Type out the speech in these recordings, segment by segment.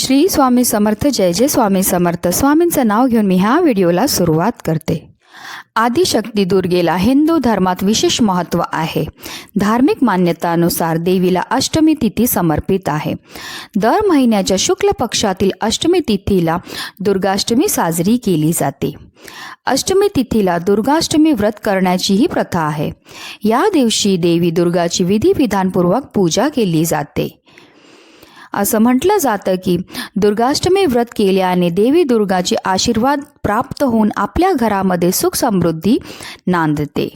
श्री स्वामी समर्थ जय जय स्वामी समर्थ. स्वामींचं नाव घेऊन मी ह्या व्हिडिओला सुरुवात करते. आदिशक्ती दुर्गेला हिंदू धर्मात विशेष महत्त्व आहे. धार्मिक मान्यतानुसार देवीला अष्टमी तिथी समर्पित आहे. दर महिन्याच्या शुक्ल पक्षातील अष्टमी तिथीला दुर्गाष्टमी साजरी केली जाते. अष्टमी तिथीला दुर्गाष्टमी व्रत करण्याचीही प्रथा आहे. या दिवशी देवी दुर्गाची विधिविधानपूर्वक पूजा केली जाते. असं म्हटलं जातं की दुर्गाष्टमी व्रत केल्याने देवी दुर्गाचे आशीर्वाद प्राप्त होऊन आपल्या घरामध्ये सुख समृद्धी नांदते.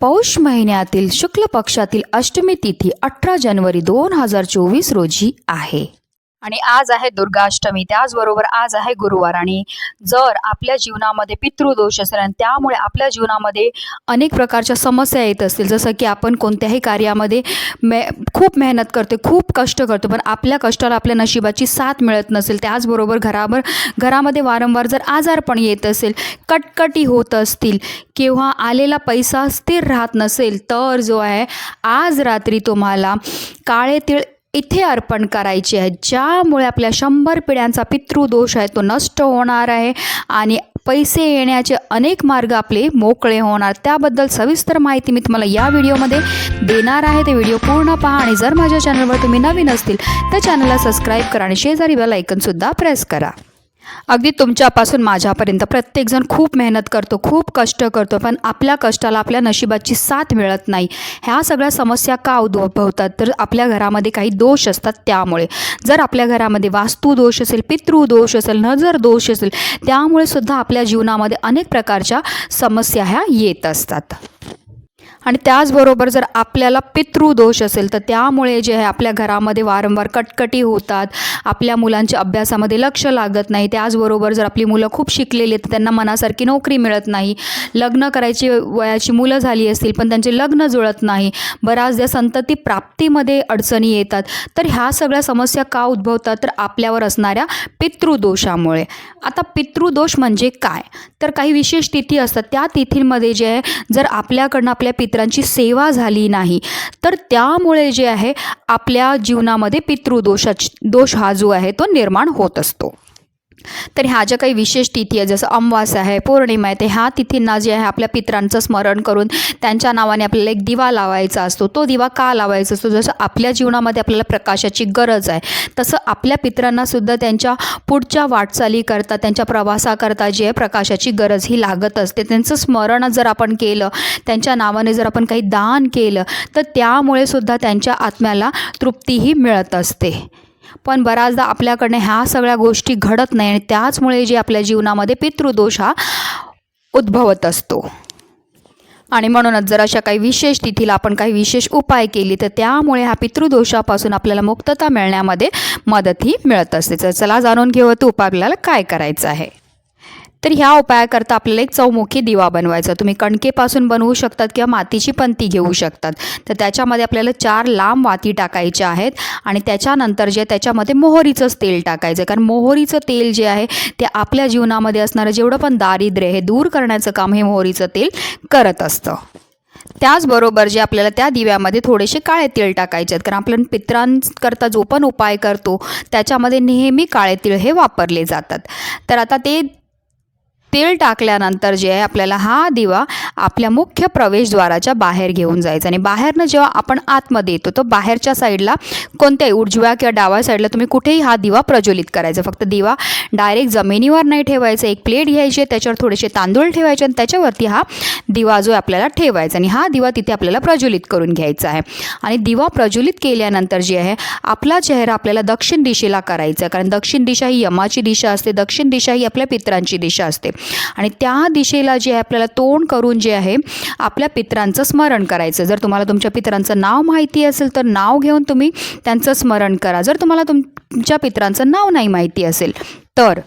पौष महिन्यातील शुक्ल पक्षातील अष्टमी तिथी अठरा जानेवारी दोन हजार चोवीस रोजी आहे. आणि आज आहे दुर्गाष्टमी त्याचबरोबर आज आहे गुरुवार आणि जर आपल्या जीवनामध्ये पितृदोष असेल आणि त्यामुळे आपल्या जीवनामध्ये अनेक प्रकारच्या समस्या येत असतील जसं की आपण कोणत्याही कार्यामध्ये मे खूप मेहनत करते खूप कष्ट करतो पण आपल्या कष्टाला आपल्या नशिबाची साथ मिळत नसेल त्याचबरोबर घरावर घरामध्ये वारंवार जर आजारपण येत असेल कटकटी होत असतील किंवा आलेला पैसा स्थिर राहत नसेल तर जो आहे आज रात्री तुम्हाला काळे तिळ इथे अर्पण करायची आहे. ज्यामुळे आपल्या शंभर पिढ्यांचा पितृदोष आहे तो नष्ट होणार आहे आणि पैसे येण्याचे अनेक मार्ग आपले मोकळे होणार. त्याबद्दल सविस्तर माहिती मी तुम्हाला या व्हिडिओमध्ये देणार आहे. ते व्हिडिओ पूर्ण पहा आणि जर माझ्या चॅनलवर तुम्ही नवीन असतील तर चॅनलला सबस्क्राईब करा आणि शेजारी बेल ऐकनसुद्धा प्रेस करा. अगदी तुमच्यापासून माझ्यापर्यंत. प्रत्येकजण खूप मेहनत करतो खूप कष्ट करतो पण आपल्या कष्टाला आपल्या नशिबाची साथ मिळत नाही. ह्या सगळ्या समस्या का उद्भवतात? तर आपल्या घरामध्ये काही दोष असतात त्यामुळे. जर आपल्या घरामध्ये वास्तू दोष असेल पितृदोष असेल नजर दोष असेल त्यामुळे सुद्धा आपल्या जीवनामध्ये अनेक प्रकारच्या समस्या ह्या येत असतात. आणि त्याचबरोबर जर आपल्याला पितृदोष असेल तर त्यामुळे जे आहे आपल्या घरामध्ये वारंवार कटकटी होतात. आपल्या मुलांच्या अभ्यासामध्ये लक्ष लागत नाही. त्याचबरोबर जर आपली मुलं खूप शिकलेली आहेत तर त्यांना मनासारखी नोकरी मिळत नाही. लग्न करायची वयाची मुलं झाली असतील पण त्यांचे लग्न जुळत नाही. बऱ्याचदा संतती प्राप्तीमध्ये अडचणी येतात. तर ह्या सगळ्या समस्या का उद्भवतात? तर आपल्यावर असणाऱ्या पितृदोषामुळे आता पितृदोष म्हणजे काय? तर काही विशेष तिथी असतात. त्या तिथींमध्ये जे आहे जर आपल्याकडनं आपल्या पितरांची सेवा झाली नाही. तर त्यामुळे जे आहे आपल्या जीवनामध्ये पितृदोषाच दोष हा जो आहे तो निर्माण होत असतो. तर ह्या ज्या काही विशेष तिथी आहे जसं अमवास आहे पौर्णिमा आहे ते ह्या तिथींना जे आहे आपल्या पित्रांचं स्मरण करून त्यांच्या नावाने आपल्याला एक दिवा लावायचा असतो. तो दिवा का लावायचा असतो? जसं आपल्या जीवनामध्ये आपल्याला प्रकाशाची गरज आहे तसं आपल्या पितरांनासुद्धा त्यांच्या पुढच्या वाटचालीकरता त्यांच्या प्रवासाकरता जे आहे प्रकाशाची गरज ही लागत असते. त्यांचं स्मरण जर आपण केलं त्यांच्या नावाने जर आपण काही दान केलं तर त्यामुळे सुद्धा त्यांच्या आत्म्याला तृप्तीही मिळत असते. पण बऱ्याचदा आपल्याकडनं ह्या सगळ्या गोष्टी घडत नाही आणि त्याचमुळे जे आपल्या जीवनामध्ये पितृदोष हा उद्भवत असतो. आणि म्हणूनच जर अशा काही विशेष तिथीला आपण काही विशेष उपाय केली तर त्यामुळे हा पितृदोषापासून आपल्याला मुक्तता मिळण्यामध्ये मदतही मिळत असते. तर चला जाणून घेऊ तो उपाय आपल्याला काय करायचं आहे? तर ह्या उपायाकरता आपल्याला एक चौमुखी दिवा बनवायचा. तुम्ही कणकेपासून बनवू शकतात किंवा मातीची पंती घेऊ शकतात. तर त्याच्यामध्ये आपल्याला चार लांब वाती टाकायच्या आहेत आणि त्याच्यानंतर जे त्याच्यामध्ये मोहरीचंच तेल टाकायचं. कारण मोहरीचं तेल जे आहे ते आपल्या जीवनामध्ये असणारं जेवढं पण दारिद्र्य हे दूर करण्याचं काम हे मोहरीचं तेल करत असतं. त्याचबरोबर जे आपल्याला त्या दिव्यामध्ये थोडेसे काळे तेल टाकायचे आहेत. कारण आपण पित्रांकरता जो पण उपाय करतो त्याच्यामध्ये नेहमी काळे तीळ हे वापरले जातात. तर आता ते तेल टाकल्यानंतर जे आहे आपल्याला हा दिवा आपल्या मुख्य प्रवेशद्वाराच्या बाहेर घेऊन जायचा. आणि बाहेरनं जेव्हा आपण आतमध्ये येतो तर बाहेरच्या साईडला कोणत्याही उजव्या किंवा डाव्या साईडला तुम्ही कुठेही हा दिवा प्रज्वलित करायचा. फक्त दिवा डायरेक्ट जमिनीवर नाही ठेवायचा एक प्लेट घ्यायची त्याच्यावर थोडेसे तांदूळ ठेवायचे आणि त्याच्यावरती हा दिवा जो आहे आपल्याला ठेवायचा आणि हा दिवा तिथे आपल्याला प्रज्वलित करून घ्यायचा आहे. आणि दिवा प्रज्वलित केल्यानंतर जे आहे आपला चेहरा आपल्याला दक्षिण दिशेला करायचा आहे. कारण दक्षिण दिशा ही यमाची दिशा असते दक्षिण दिशा ही आपल्या पित्रांची दिशा असते. आणि त्या दिशेला जे आहे आपल्याला तोंड करून जे आहे आपल्या पित्रांचं स्मरण करायचं. जर तुम्हाला तुमच्या पित्रांचं नाव माहिती असेल तर नाव घेऊन तुम्ही त्यांचं स्मरण करा. जर तुम्हाला तुमच्या पित्रांचं नाव नाही माहिती असेल तर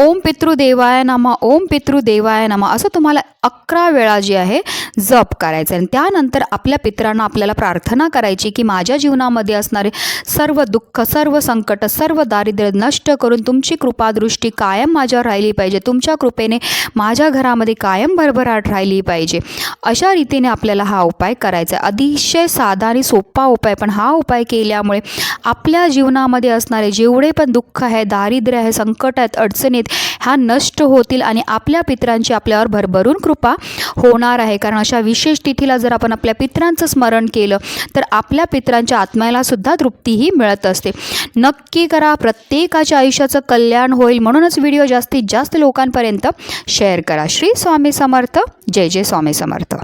ओम पितृदेवाय नमः ओम पितृदेवाय नमः. असं तुम्हाला अकरा वेळा जे आहे जप करायचं आणि त्यानंतर आपल्या पितरांना आपल्याला प्रार्थना करायची की माझ्या जीवनामध्ये असणारे सर्व दुःख सर्व संकट सर्व दारिद्र्य नष्ट करून तुमची कृपादृष्टी कायम माझ्यावर राहिली पाहिजे. तुमच्या कृपेने माझ्या घरामध्ये कायम भरभराट राहिली पाहिजे. अशा रीतीने आपल्याला हा उपाय करायचा आहे. अतिशय साधा आणि सोपा उपाय पण हा उपाय केल्यामुळे आपल्या जीवनामध्ये असणारे जेवढे पण दुःख आहे दारिद्र्य आहे संकट आहेत अडचणीत ह्या नष्ट होतील आणि आपल्या पितरांची आपल्यावर भरभरून कृपा होणार आहे. कारण अशा विशेष तिथीला जर आपण आपल्या पितरांचं स्मरण केलं तर आपल्या पित्रांच्या आत्म्याला सुद्धा तृप्तीही मिळत असते. नक्की करा प्रत्येकाच्या आयुष्याचं कल्याण होईल. म्हणूनच व्हिडिओ जास्तीत जास्त लोकांपर्यंत शेअर करा. श्री स्वामी समर्थ. जय जय स्वामी समर्थ.